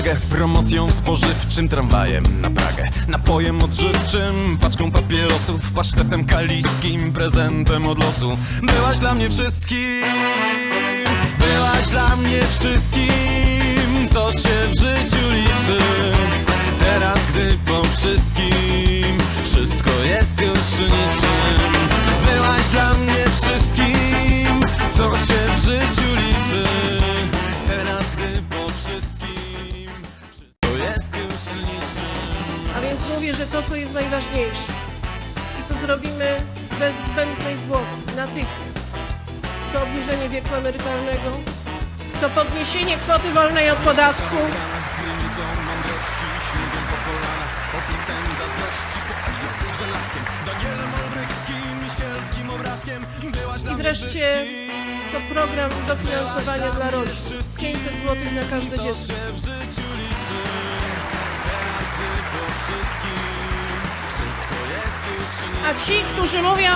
uwagę promocją spożywczym, tramwajem na Pragę. Napojem odżywczym, paczką papierosów Pasztetem kaliskim, prezentem od losu. Byłaś dla mnie wszystkim Byłaś dla mnie wszystkim Co się w życiu liczy mówię, że to, co jest najważniejsze i co zrobimy bez zbędnej zwłoki, natychmiast, to obniżenie wieku emerytalnego, to podniesienie kwoty wolnej od podatku, i wreszcie to program dofinansowania dla rodzin. 500 zł na każde dziecko. A ci, którzy mówią,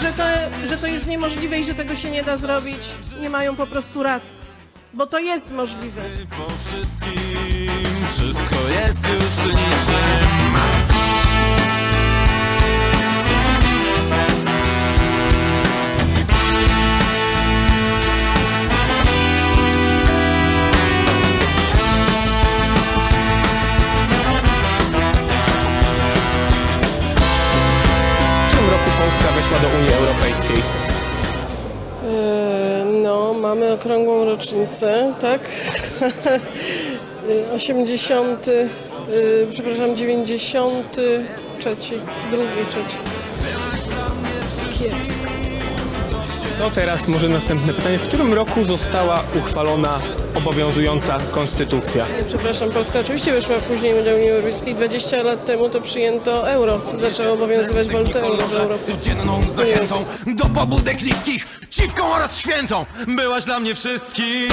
że to, że to jest niemożliwe i że tego się nie da zrobić, nie mają po prostu racji. Bo to jest możliwe. po wszystkim Wszystko jest już Polska weszła do Unii Europejskiej? E, No, mamy okrągłą rocznicę, tak? E, 80, e, przepraszam, 93, drugi, trzeci. Kiepsko. To teraz może następne pytanie. W którym roku została uchwalona obowiązująca konstytucja? Przepraszam, Polska oczywiście weszła później do Unii Europejskiej. 20 lat temu to przyjęto euro. Zaczęło obowiązywać waluta euro w Europie. Codzienną zachętą do pobudek niskich Dziwką oraz świętą Byłaś dla mnie wszystkim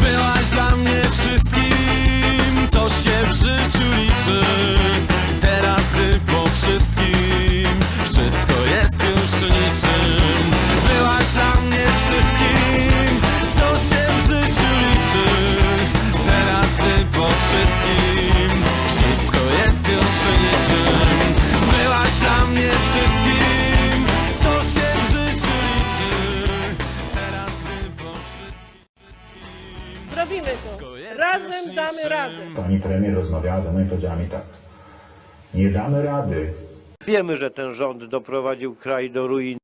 Byłaś dla mnie wszystkim Zrobimy to. Razem damy radę. Pani premier rozmawiała ze mną i powiedziała mi tak. Nie damy rady. Wiemy, że ten rząd doprowadził kraj do ruiny.